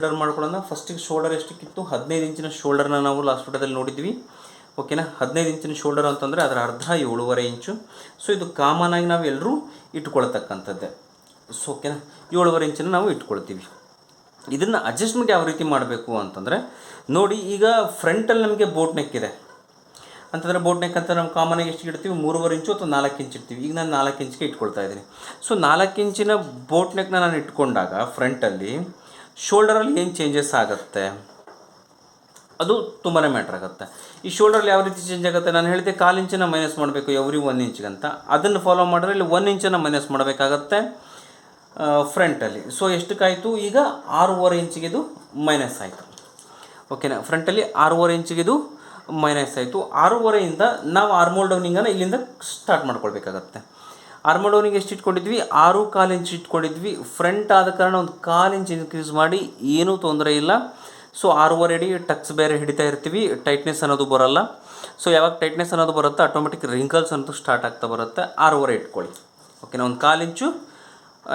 Shoulder ಮಾಡ್ಕೊಳ್ಳೋಣ. ಫಸ್ಟಿಗೆ shoulder ಎಷ್ಟಕ್ಕಿತ್ತು? ಹದಿನೈದು ಇಂಚಿನ ಶೋಲ್ಡರ್ನ ನಾವು ಲಾಸ್ಟ್ ಫೋಟೋದಲ್ಲಿ ನೋಡಿದ್ವಿ. ಓಕೆನಾ ಹದಿನೈದು ಇಂಚಿನ ಶೋಲ್ಡರ್ ಅಂತಂದರೆ ಅದರ ಅರ್ಧ ಏಳುವರೆ ಇಂಚು. ಸೊ ಇದು ಕಾಮನ್ ಆಗಿ ನಾವು ಎಲ್ಲರೂ ಇಟ್ಕೊಳ್ತಕ್ಕಂಥದ್ದೇ. ಸೊ ಓಕೆನಾ ಏಳುವರೆ ಇಂಚನ್ನು ನಾವು ಇಟ್ಕೊಳ್ತೀವಿ. ಇದನ್ನು ಅಡ್ಜಸ್ಟ್ಮೆಂಟ್ ಯಾವ ರೀತಿ ಮಾಡಬೇಕು ಅಂತಂದರೆ, ನೋಡಿ ಈಗ ಫ್ರಂಟಲ್ಲಿ ನಮಗೆ ಬೋಟ್ ನೆಕ್ ಇದೆ. ಅಂತಂದರೆ ಬೋಟ್ ನೆಕ್ ಅಂತ ನಾವು ಕಾಮನಾಗಿ ಎಷ್ಟು ಇಡ್ತೀವಿ? ಮೂರುವರೆ ಇಂಚು ಅಥವಾ ನಾಲ್ಕು ಇಂಚ್ ಇಡ್ತೀವಿ. ಈಗ ನಾನು ನಾಲ್ಕು ಇಂಚಿಗೆ ಇಟ್ಕೊಳ್ತಾ ಇದ್ದೀನಿ. ಸೊ ನಾಲ್ಕು ಇಂಚಿನ ಬೋಟ್ ನೆಕ್ನ ನಾನು ಇಟ್ಕೊಂಡಾಗ ಫ್ರಂಟಲ್ಲಿ ಶೋಲ್ಡರಲ್ಲಿ ಏನು ಚೇಂಜಸ್ ಆಗುತ್ತೆ? ಅದು ತುಂಬಾ ಮ್ಯಾಟ್ರ್ ಆಗುತ್ತೆ. ಈ ಶೋಲ್ಡ್ರಲ್ಲಿ ಯಾವ ರೀತಿ ಚೇಂಜ್ ಆಗುತ್ತೆ? ನಾನು ಹೇಳಿದೆ ಕಾಲು ಇಂಚನ್ನು ಮೈನಸ್ ಮಾಡಬೇಕು ಎವ್ರಿ ಒನ್ ಇಂಚ್ಗಂತ ಅದನ್ನು ಫಾಲೋ ಮಾಡಿದ್ರೆ ಇಲ್ಲಿ ಒನ್ ಇಂಚನ್ನು ಮೈನಸ್ ಮಾಡಬೇಕಾಗತ್ತೆ ಫ್ರಂಟಲ್ಲಿ ಸೊ ಎಷ್ಟಕ್ಕಾಯಿತು? ಈಗ ಆರೂವರೆ ಇಂಚಿಗೆ ಇದು ಮೈನಸ್ ಆಯಿತು. ಓಕೆನಾ ಫ್ರಂಟಲ್ಲಿ ಆರೂವರೆ ಇಂಚಿಗೆ ಇದು ಮೈನಸ್ ಆಯಿತು. ಆರೂವರೆಯಿಂದ ನಾವು ಆರ್ಮೋಲ್ ಡೌನಿಂಗನ್ನು ಇಲ್ಲಿಂದ ಸ್ಟಾರ್ಟ್ ಮಾಡ್ಕೊಳ್ಬೇಕಾಗತ್ತೆ. ಆರ್ಮೋಲ್ ಡೌನಿಂಗ್ ಎಷ್ಟು ಇಟ್ಕೊಂಡಿದ್ವಿ? ಆರು ಕಾಲು ಇಂಚ್ ಇಟ್ಕೊಂಡಿದ್ವಿ. ಫ್ರಂಟ್ ಆದ ಕಾರಣ ಒಂದು ಕಾಲು ಇಂಚ್ ಇನ್ಕ್ರೀಸ್ ಮಾಡಿ ಏನೂ ತೊಂದರೆ ಇಲ್ಲ. ಸೊ ಆರೂವರೆ ಅಡಿ ಟಕ್ಸ್ ಬೇರೆ ಹಿಡಿತಾ ಇರ್ತೀವಿ. ಟೈಟ್ನೆಸ್ ಅನ್ನೋದು ಬರೋಲ್ಲ. ಸೊ ಯಾವಾಗ ಟೈಟ್ನೆಸ್ ಅನ್ನೋದು ಬರುತ್ತೆ ಆಟೋಮೆಟಿಕ್ ರಿಂಕಲ್ಸ್ ಅಂತೂ ಸ್ಟಾರ್ಟ್ ಆಗ್ತಾ ಬರುತ್ತೆ. ಆರೂವರೆ ಇಟ್ಕೊಳ್ಳಿ. ಓಕೆನಾ ಒಂದು ಕಾಲು ಇಂಚು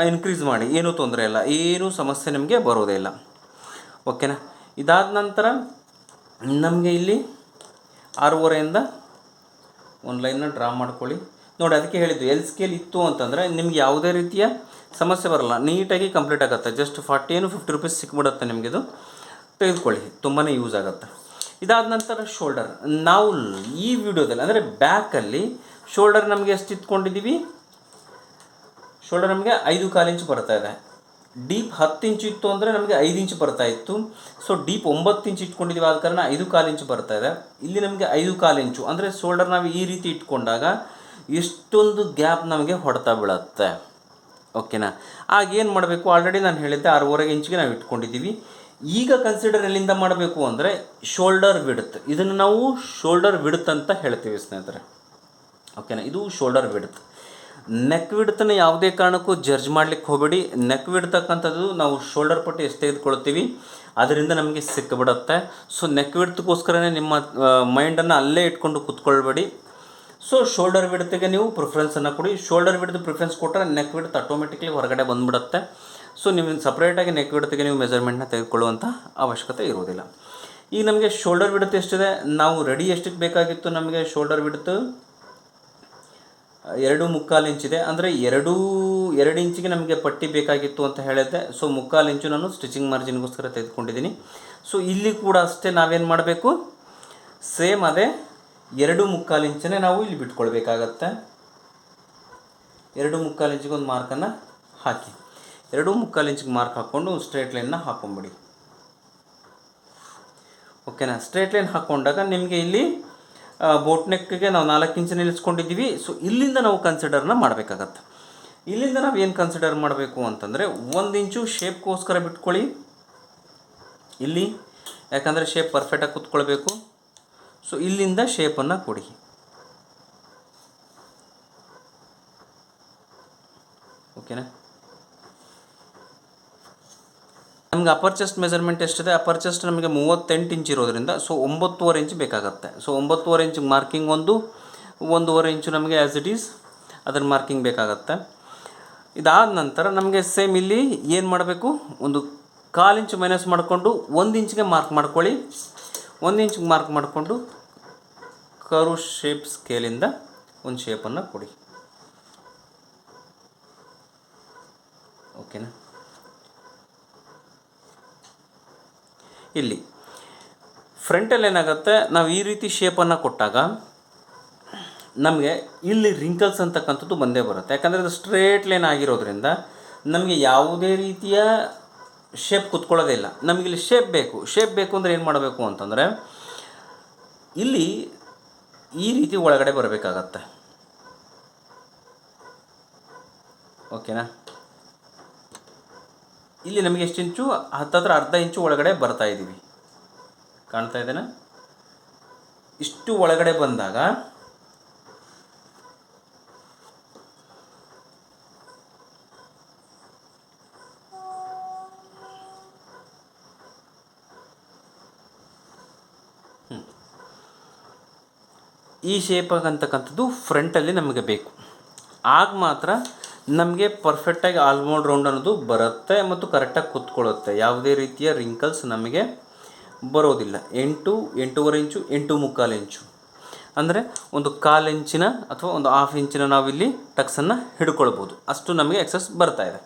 ಇನ್ಕ್ರೀಸ್ ಮಾಡಿ. ಏನೂ ತೊಂದರೆ ಇಲ್ಲ. ಏನೂ ಸಮಸ್ಯೆ ನಿಮಗೆ ಬರೋದೇ ಇಲ್ಲ. ಓಕೆನಾ ಇದಾದ ನಂತರ ನಮಗೆ ಇಲ್ಲಿ ಆರೂವರೆಯಿಂದ ಒಂದು ಲೈನ್ನ ಡ್ರಾ ಮಾಡ್ಕೊಳ್ಳಿ. ನೋಡಿ, ಅದಕ್ಕೆ ಹೇಳಿದ್ದು ಎಲ್ ಸ್ಕೇಲ್ ಇತ್ತು ಅಂತಂದರೆ ನಿಮ್ಗೆ ಯಾವುದೇ ರೀತಿಯ ಸಮಸ್ಯೆ ಬರಲ್ಲ. ನೀಟಾಗಿ ಕಂಪ್ಲೀಟ್ ಆಗುತ್ತೆ. ಜಸ್ಟ್ ಫಾರ್ಟಿ ಏನು ಫಿಫ್ಟಿ ರುಪೀಸ್ ಸಿಕ್ಬಿಡುತ್ತೆ ನಿಮಗಿದು. ತೆಗೆದುಕೊಳ್ಳಿ. ತುಂಬಾ ಯೂಸ್ ಆಗುತ್ತೆ. ಇದಾದ ನಂತರ ಶೋಲ್ಡರ್ ನಾವು ಈ ವಿಡಿಯೋದಲ್ಲಿ ಅಂದರೆ ಬ್ಯಾಕಲ್ಲಿ ಶೋಲ್ಡರ್ ನಮಗೆ ಎಷ್ಟು ಇತ್ಕೊಂಡಿದ್ದೀವಿ ಶೋಲ್ಡರ್ ನಮಗೆ ಐದು ಕಾಲು ಇಂಚು ಬರ್ತಾ ಇದೆ. ಡೀಪ್ ಹತ್ತು ಇಂಚು ಇತ್ತು ಅಂದರೆ ನಮಗೆ ಐದು ಇಂಚು ಬರ್ತಾ ಇತ್ತು. ಸೊ ಡೀಪ್ ಒಂಬತ್ತು ಇಂಚು ಇಟ್ಕೊಂಡಿದ್ದೀವಿ ಆದ ಕಾರಣ ಐದು ಕಾಲು ಇಂಚು ಬರ್ತಾ ಇದೆ. ಇಲ್ಲಿ ನಮಗೆ ಐದು ಕಾಲು ಇಂಚು ಅಂದರೆ ಶೋಲ್ಡರ್ ನಾವು ಈ ರೀತಿ ಇಟ್ಕೊಂಡಾಗ ಎಷ್ಟೊಂದು ಗ್ಯಾಪ್ ನಮಗೆ ಹೊಡ್ತಾ ಬೀಳತ್ತೆ. ಓಕೆನಾ? ಆಗೇನು ಮಾಡಬೇಕು? ಆಲ್ರೆಡಿ ನಾನು ಹೇಳಿದ್ದೆ ಆರೂವರೆಗೆ ಇಂಚಿಗೆ ನಾವು ಇಟ್ಕೊಂಡಿದ್ದೀವಿ. ಈಗ ಕನ್ಸಿಡರ್ ಎಲ್ಲಿಂದ ಮಾಡಬೇಕು ಅಂದರೆ ಶೋಲ್ಡರ್ ವಿಡ್ತ್ ಇದನ್ನು ನಾವು ಶೋಲ್ಡರ್ ವಿಡ್ತ್ ಅಂತ ಹೇಳ್ತೀವಿ ಸ್ನೇಹಿತರೆ. ಓಕೆನಾ? ಇದು ಶೋಲ್ಡರ್ ವಿಡ್ತ್ ನೆಕ್ ವಿಡ್ತನ್ನು ಯಾವುದೇ ಕಾರಣಕ್ಕೂ ಜಡ್ಜ್ ಮಾಡಲಿಕ್ಕೆ ಹೋಗಬೇಡಿ. ನೆಕ್ ವಿಡ್ತಕ್ಕಂಥದ್ದು ನಾವು ಶೋಲ್ಡರ್ ಪಟ್ಟಿ ಎಷ್ಟು ತೆಗೆದುಕೊಳ್ತೀವಿ, ಅದರಿಂದ ನಮಗೆ ಸಿಕ್ಕಿಬಿಡತ್ತೆ ಸೊ ನೆಕ್ ವಿಡ್ತ್ಗೋಸ್ಕರನೇ ನಿಮ್ಮ ಮೈಂಡನ್ನು ಅಲ್ಲೇ ಇಟ್ಕೊಂಡು ಕೂತ್ಕೊಳ್ಬೇಡಿ. ಸೊ ಶೋಲ್ಡರ್ ವಿಡ್ತಿಗೆ ನೀವು ಪ್ರಿಫರೆನ್ಸನ್ನು ಕೊಡಿ. ಶೋಲ್ಡರ್ ವಿಡ್ದು ಪ್ರಿಫರೆನ್ಸ್ ಕೊಟ್ಟರೆ ನೆಕ್ ವಿಡ್ತ್ ಆಟೋಮೆಟಿಕ್ಲಿ ಹೊರಗಡೆ ಬಂದುಬಿಡುತ್ತೆ. ಸೊ ನೀವು ಸಪ್ರೇಟಾಗಿ ನೆಕ್ ವಿಡ್ತಿಗೆ ನೀವು ಮೆಜರ್ಮೆಂಟ್ನ ತೆಗೆದುಕೊಳ್ಳುವಂಥ ಅವಶ್ಯಕತೆ ಇರುವುದಿಲ್ಲ ಈಗ ನಮಗೆ ಶೋಲ್ಡರ್ ವಿಡ್ತ್ ಎಷ್ಟಿದೆ? ನಾವು ರೆಡಿ ಎಷ್ಟಕ್ಕೆ ಬೇಕಾಗಿತ್ತು ನಮಗೆ ಶೋಲ್ಡರ್ ವಿಡ್ತ್ ಎರಡು ಮುಕ್ಕಾಲು ಇಂಚಿದೆ ಅಂದರೆ ಎರಡೂ, ಎರಡು ಇಂಚಿಗೆ ನಮಗೆ ಪಟ್ಟಿ ಬೇಕಾಗಿತ್ತು ಅಂತ ಹೇಳಿದ್ದೆ. ಸೊ ಮುಕ್ಕಾಲು ಇಂಚು ನಾನು ಸ್ಟಿಚಿಂಗ್ ಮಾರ್ಜಿನ್ಗೋಸ್ಕರ ತೆಗೆದುಕೊಂಡಿದ್ದೀನಿ. ಸೊ ಇಲ್ಲಿ ಕೂಡ ಅಷ್ಟೇ ನಾವೇನು ಮಾಡಬೇಕು? ಸೇಮ್ ಅದೇ ಎರಡು ಮುಕ್ಕಾಲು ಇಂಚನ್ನೇ ನಾವು ಇಲ್ಲಿ ಬಿಟ್ಕೊಳ್ಬೇಕಾಗತ್ತೆ. ಎರಡು ಮುಕ್ಕಾಲು ಇಂಚಿಗೆ ಒಂದು ಮಾರ್ಕನ್ನು ಹಾಕಿ. ಎರಡು ಮುಕ್ಕಾಲು ಇಂಚಿಗೆ ಮಾರ್ಕ್ ಹಾಕ್ಕೊಂಡು ಸ್ಟ್ರೇಟ್ ಲೈನ್ನ ಹಾಕೊಂಬಿಡಿ. ಓಕೆನಾ? ಸ್ಟ್ರೇಟ್ ಲೈನ್ ಹಾಕ್ಕೊಂಡಾಗ ನಿಮಗೆ ಇಲ್ಲಿ ಬೋಟ್ ನೆಕ್ಗೆ ನಾವು ನಾಲ್ಕು ಇಂಚು ನಿಲ್ಲಿಸ್ಕೊಂಡಿದ್ದೀವಿ ಸೊ, ಇಲ್ಲಿಂದ ನಾವು ಕನ್ಸಿಡರ್ನ ಮಾಡಬೇಕಾಗತ್ತೆ. ಇಲ್ಲಿಂದ ನಾವು ಏನು ಕನ್ಸಿಡರ್ ಮಾಡಬೇಕು ಅಂತಂದರೆ ಒಂದು ಇಂಚು ಶೇಪ್ಗೋಸ್ಕರ ಬಿಟ್ಕೊಳ್ಳಿ. ಇಲ್ಲಿ, ಯಾಕಂದರೆ ಶೇಪ್ ಪರ್ಫೆಕ್ಟಾಗಿ ಕೂತ್ಕೊಳ್ಬೇಕು. ಸೊ ಇಲ್ಲಿಂದ ಶೇಪನ್ನು ಕೊಡಿ. ಓಕೆನಾ ನಮ್ಗೆ ಅಪರ್ ಚೆಸ್ಟ್ ಮೆಜರ್ಮೆಂಟ್ ಎಷ್ಟಿದೆ? ಅಪರ್ ಚೆಸ್ಟ್ ನಮಗೆ ಮೂವತ್ತೆಂಟು ಇಂಚ್ ಇರೋದ್ರಿಂದ ಸೊ ಒಂಬತ್ತುವರೆ ಇಂಚ್ ಬೇಕಾಗುತ್ತೆ. ಸೊ ಒಂಬತ್ತುವರೆ ಇಂಚ್ ಮಾರ್ಕಿಂಗ್ ಒಂದು, ಒಂದೂವರೆ ಇಂಚು ನಮಗೆ ಆ್ಯಸ್ ಇಟ್ ಈಸ್ ಅದರ ಮಾರ್ಕಿಂಗ್ ಬೇಕಾಗತ್ತೆ. ಇದಾದ ನಂತರ ನಮಗೆ ಸೇಮ್ ಇಲ್ಲಿ ಏನು ಮಾಡಬೇಕು? ಒಂದು ಕಾಲು ಇಂಚು ಮೈನಸ್ ಮಾಡಿಕೊಂಡು ಒಂದು ಇಂಚಿಗೆ ಮಾರ್ಕ್ ಮಾಡ್ಕೊಳ್ಳಿ. ಒಂದು ಇಂಚ್ ಮಾರ್ಕ್ ಮಾಡಿಕೊಂಡು ಕರು ಶೇಪ್ ಸ್ಕೇಲಿಂದ ಒಂದು ಶೇಪನ್ನು ಕೊಡಿ. ಓಕೆನಾ ಇಲ್ಲಿ ಫ್ರಂಟಲ್ಲಿ ಏನಾಗುತ್ತೆ, ನಾವು ಈ ರೀತಿ ಶೇಪನ್ನು ಕೊಟ್ಟಾಗ ನಮಗೆ ಇಲ್ಲಿ ರಿಂಕಲ್ಸ್ ಅಂತಕ್ಕಂಥದ್ದು ಬಂದೇ ಬರುತ್ತೆ. ಯಾಕಂದರೆ ಅದು ಸ್ಟ್ರೇಟ್ ಲೈನ್ ಆಗಿರೋದ್ರಿಂದ ನಮಗೆ ಯಾವುದೇ ರೀತಿಯ ಶೇಪ್ ಕುತ್ಕೊಳ್ಳೋದೇ ಇಲ್ಲ. ನಮಗಿಲ್ಲಿ ಶೇಪ್ ಬೇಕು. ಶೇಪ್ ಬೇಕು ಅಂದರೆ ಏನು ಮಾಡಬೇಕು ಅಂತಂದರೆ, ಇಲ್ಲಿ ಈ ರೀತಿ ಒಳಗಡೆ ಬರಬೇಕಾಗತ್ತೆ. ಓಕೆನಾ ಇಲ್ಲಿ ನಮಗೆ ಎಷ್ಟು ಇಂಚು? ಹತ್ತತ್ರ ಅರ್ಧ ಇಂಚು ಒಳಗಡೆ ಬರ್ತಾ ಇದ್ದೀವಿ ಕಾಣ್ತಾ ಇದ್ದೇನೆ ಇಷ್ಟು ಒಳಗಡೆ ಬಂದಾಗ ಈ ಶೇಪ್ ಆಗಂತಕ್ಕಂಥದ್ದು ಫ್ರಂಟಲ್ಲಿ ನಮಗೆ ಬೇಕು. ಆಗ ಮಾತ್ರ ನಮಗೆ ಪರ್ಫೆಕ್ಟಾಗಿ ಆಲ್ಮೌಂಡ್ ರೌಂಡ್ ಅನ್ನೋದು ಬರುತ್ತೆ ಮತ್ತು ಕರೆಕ್ಟಾಗಿ ಕೂತ್ಕೊಳ್ಳುತ್ತೆ. ಯಾವುದೇ ರೀತಿಯ ರಿಂಕಲ್ಸ್ ನಮಗೆ ಬರೋದಿಲ್ಲ. ಎಂಟು, ಎಂಟೂವರೆ ಇಂಚು, ಎಂಟು ಮುಕ್ಕಾಲು ಇಂಚು. ಅಂದರೆ ಒಂದು ಕಾಲು ಇಂಚಿನ ಅಥವಾ ಒಂದು ಹಾಫ್ ಇಂಚಿನ ನಾವಿಲ್ಲಿ ಟಕ್ಸನ್ನು ಹಿಡ್ಕೊಳ್ಬೋದು. ಅಷ್ಟು ನಮಗೆ ಎಕ್ಸಸ್ ಬರ್ತಾ ಇದೆ.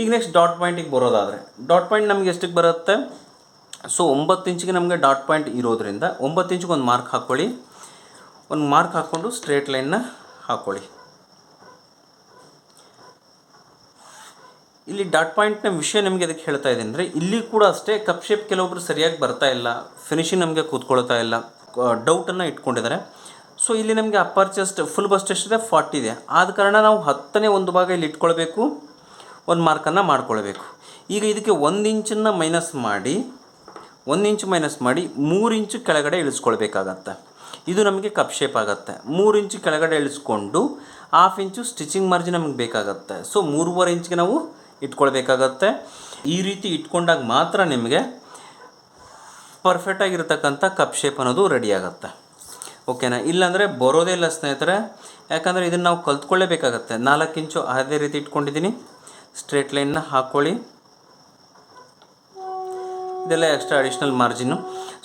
ಈಗ ನೆಕ್ಸ್ಟ್ ಡಾಟ್ ಪಾಯಿಂಟಿಗೆ ಬರೋದಾದರೆ ಡಾಟ್ ಪಾಯಿಂಟ್ ನಮಗೆ ಎಷ್ಟಕ್ಕೆ ಬರುತ್ತೆ? ಸೊ ಒಂಬತ್ತು ಇಂಚಿಗೆ ನಮಗೆ ಡಾಟ್ ಪಾಯಿಂಟ್ ಇರೋದ್ರಿಂದ, ಒಂಬತ್ತು ಇಂಚಿಗೆ ಒಂದು ಮಾರ್ಕ್ ಹಾಕ್ಕೊಳ್ಳಿ ಒಂದು ಮಾರ್ಕ್ ಹಾಕ್ಕೊಂಡು ಸ್ಟ್ರೇಟ್ ಲೈನ್ನ ಹಾಕ್ಕೊಳ್ಳಿ ಇಲ್ಲಿ ಡಾಟ್ ಪಾಯಿಂಟ್ನ ವಿಷಯ ನಿಮಗೆ ಅದಕ್ಕೆ ಹೇಳ್ತಾ ಇದ್ದೀನಿ ಅಂದರೆ ಇಲ್ಲಿ ಕೂಡ ಅಷ್ಟೇ ಕಪ್ ಶೇಪ್ ಕೆಲವೊಬ್ರು ಸರಿಯಾಗಿ ಬರ್ತಾ ಇಲ್ಲ ಫಿನಿಶಿಂಗ್ ನಮಗೆ ಕೂತ್ಕೊಳ್ತಾ ಇಲ್ಲ ಡೌಟನ್ನು ಇಟ್ಕೊಂಡಿದ್ದಾರೆ. ಸೊ ಇಲ್ಲಿ ನಮಗೆ ಅಪ್ಪರ್ ಚೆಸ್ಟ್ ಫುಲ್ ಬಸ್ಟ್ ಎಷ್ಟಿದೆ ಫಾರ್ಟಿ ಇದೆ. ಆದ ಕಾರಣ ನಾವು ಹತ್ತನೇ ಒಂದು ಭಾಗ ಇಲ್ಲಿ ಇಟ್ಕೊಳ್ಬೇಕು, ಒಂದು ಮಾರ್ಕನ್ನು ಮಾಡ್ಕೊಳ್ಬೇಕು. ಈಗ ಇದಕ್ಕೆ ಒಂದು ಇಂಚನ್ನು ಮೈನಸ್ ಮಾಡಿ, ಒಂದು ಇಂಚು ಮೈನಸ್ ಮಾಡಿ, ಮೂರು ಇಂಚು ಕೆಳಗಡೆ ಇಳಿಸ್ಕೊಳ್ಬೇಕಾಗತ್ತೆ. ಇದು ನಮಗೆ ಕಪ್ ಶೇಪ್ ಆಗುತ್ತೆ. ಮೂರು ಇಂಚು ಕೆಳಗಡೆ ಇಳಿಸ್ಕೊಂಡು ಹಾಫ್ ಇಂಚು ಸ್ಟಿಚಿಂಗ್ ಮಾರ್ಜಿನ್ ನಮಗೆ ಬೇಕಾಗುತ್ತೆ. ಸೊ ಮೂರುವರೆ ಇಂಚ್ಗೆ ನಾವು ಇಟ್ಕೊಳ್ಬೇಕಾಗತ್ತೆ. ಈ ರೀತಿ ಇಟ್ಕೊಂಡಾಗ ಮಾತ್ರ ನಿಮಗೆ ಪರ್ಫೆಕ್ಟಾಗಿರ್ತಕ್ಕಂಥ ಕಪ್ ಶೇಪ್ ಅನ್ನೋದು ರೆಡಿ ಆಗುತ್ತೆ. ಓಕೆನಾ ಇಲ್ಲಾಂದರೆ ಬರೋದೇ ಇಲ್ಲ ಸ್ನೇಹಿತರೆ. ಯಾಕಂದರೆ ಇದನ್ನು ನಾವು ಕಲ್ತ್ಕೊಳ್ಳೇಬೇಕಾಗತ್ತೆ. ನಾಲ್ಕು ಇಂಚು ಅದೇ ರೀತಿ ಇಟ್ಕೊಂಡಿದ್ದೀನಿ. ಸ್ಟ್ರೇಟ್ ಲೈನ್ನ ಹಾಕ್ಕೊಳ್ಳಿ ಇದೆಲ್ಲ ಎಕ್ಸ್ಟ್ರಾ ಅಡಿಷ್ನಲ್ ಮಾರ್ಜಿನ್ನು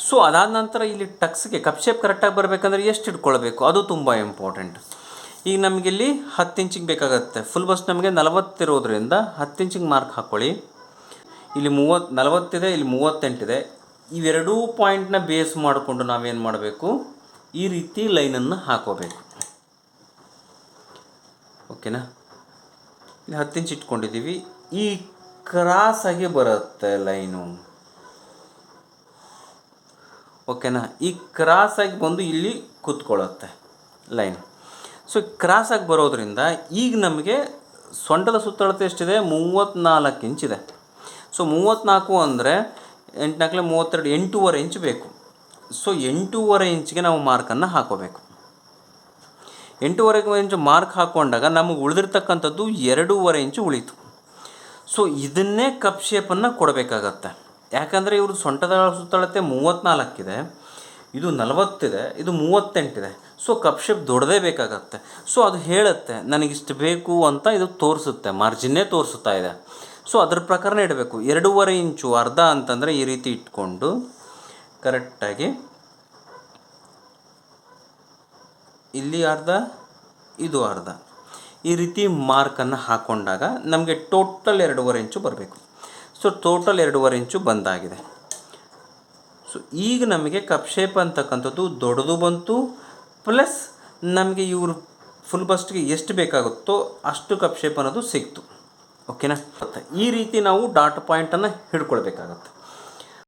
ಸೊ ಅದಾದ ನಂತರ ಇಲ್ಲಿ ಟಕ್ಸ್ಗೆ ಕಪ್ ಶೇಪ್ ಕರೆಕ್ಟಾಗಿ ಬರಬೇಕಂದ್ರೆ ಎಷ್ಟು ಇಟ್ಕೊಳ್ಬೇಕು? ಅದು ತುಂಬ ಇಂಪಾರ್ಟೆಂಟ್ ಈಗ ನಮಗೆ ಇಲ್ಲಿ ಹತ್ತು ಇಂಚಿಗೆ ಬೇಕಾಗುತ್ತೆ. ಫುಲ್ ಬಸ್ ನಮಗೆ ನಲವತ್ತಿರೋದ್ರಿಂದ ಹತ್ತು ಇಂಚಿಗೆ ಮಾರ್ಕ್ ಹಾಕ್ಕೊಳ್ಳಿ ಇಲ್ಲಿ ಮೂವತ್ತು ನಲವತ್ತಿದೆ ಇಲ್ಲಿ ಮೂವತ್ತೆಂಟಿದೆ ಇವೆರಡೂ ಪಾಯಿಂಟ್ನ ಬೇಸ್ ಮಾಡಿಕೊಂಡು ನಾವೇನು ಮಾಡಬೇಕು? ಈ ರೀತಿ ಲೈನನ್ನು ಹಾಕೋಬೇಕು. ಓಕೆನಾ ಇಲ್ಲಿ ಹತ್ತು ಇಂಚ್ ಇಟ್ಕೊಂಡಿದ್ದೀವಿ. ಈ ಕ್ರಾಸಾಗಿ ಬರುತ್ತೆ ಲೈನು ಓಕೆನಾ? ಈ ಕ್ರಾಸಾಗಿ ಬಂದು ಇಲ್ಲಿ ಕೂತ್ಕೊಳ್ಳುತ್ತೆ ಲೈನ್. ಸೊ ಕ್ರಾಸಾಗಿ ಬರೋದ್ರಿಂದ ಈಗ ನಮಗೆ ಸೊಂಟದ ಸುತ್ತಳತೆ ಎಷ್ಟಿದೆ? ಮೂವತ್ತ್ನಾಲ್ಕು ಇಂಚಿದೆ ಸೊ ಮೂವತ್ತ್ನಾಲ್ಕು ಅಂದರೆ ಎಂಟುನಾಲ್ಕಲೆ ಮೂವತ್ತೆರಡು, ಎಂಟೂವರೆ ಇಂಚ್ ಬೇಕು. ಸೊ ಎಂಟೂವರೆ ಇಂಚ್ಗೆ ನಾವು ಮಾರ್ಕನ್ನು ಹಾಕೋಬೇಕು. ಎಂಟೂವರೆ ಇಂಚು ಮಾರ್ಕ್ ಹಾಕ್ಕೊಂಡಾಗ ನಮಗೆ ಉಳಿದಿರ್ತಕ್ಕಂಥದ್ದು ಎರಡೂವರೆ ಇಂಚು ಉಳೀತು. ಸೊ ಇದನ್ನೇ ಕಪ್ ಶೇಪನ್ನು ಕೊಡಬೇಕಾಗತ್ತೆ. ಯಾಕಂದರೆ ಇವರು ಸೊಂಟದ ಸುತ್ತಳತೆ ಮೂವತ್ತ್ನಾಲ್ಕಿದೆ ಇದು ನಲವತ್ತಿದೆ, ಇದು ಮೂವತ್ತೆಂಟಿದೆ. ಸೊ ಕಪ್ ಶೇಪ್ ದೊಡ್ಡದೇ ಬೇಕಾಗತ್ತೆ. ಸೊ ಅದು ಹೇಳುತ್ತೆ, ನನಗಿಷ್ಟು ಬೇಕು ಅಂತ ಇದು ತೋರಿಸುತ್ತೆ ಮಾರ್ಜಿನ್ನೇ ತೋರಿಸುತ್ತಾ ಇದೆ. ಸೊ ಅದ್ರ ಪ್ರಕಾರನೇ ಇಡಬೇಕು. ಎರಡೂವರೆ ಇಂಚು ಅರ್ಧ ಅಂತಂದರೆ ಈ ರೀತಿ ಇಟ್ಕೊಂಡು ಕರೆಕ್ಟಾಗಿ ಇಲ್ಲಿ ಅರ್ಧ, ಇದು ಅರ್ಧ. ಈ ರೀತಿ ಮಾರ್ಕನ್ನು ಹಾಕೊಂಡಾಗ ನಮಗೆ ಟೋಟಲ್ ಎರಡೂವರೆ ಇಂಚು ಬರಬೇಕು. ಸೊ ಟೋಟಲ್ ಎರಡೂವರೆ ಇಂಚು ಬಂದಾಗಿದೆ. ಸೊ ಈಗ ನಮಗೆ ಕಪ್ ಶೇಪ್ ಅಂತಕ್ಕಂಥದ್ದು ದೊಡ್ಡದು ಬಂತು. ಪ್ಲಸ್ ನಮಗೆ ಇವರು ಫುಲ್ ಬಸ್ಟ್ಗೆ ಎಷ್ಟು ಬೇಕಾಗುತ್ತೋ ಅಷ್ಟು ಕಪ್ ಶೇಪ್ ಅನ್ನೋದು ಸಿಕ್ತು. ಓಕೆನಾ ಈ ರೀತಿ ನಾವು ಡಾಟ್ ಪಾಯಿಂಟನ್ನು ಹಿಡ್ಕೊಳ್ಬೇಕಾಗತ್ತೆ.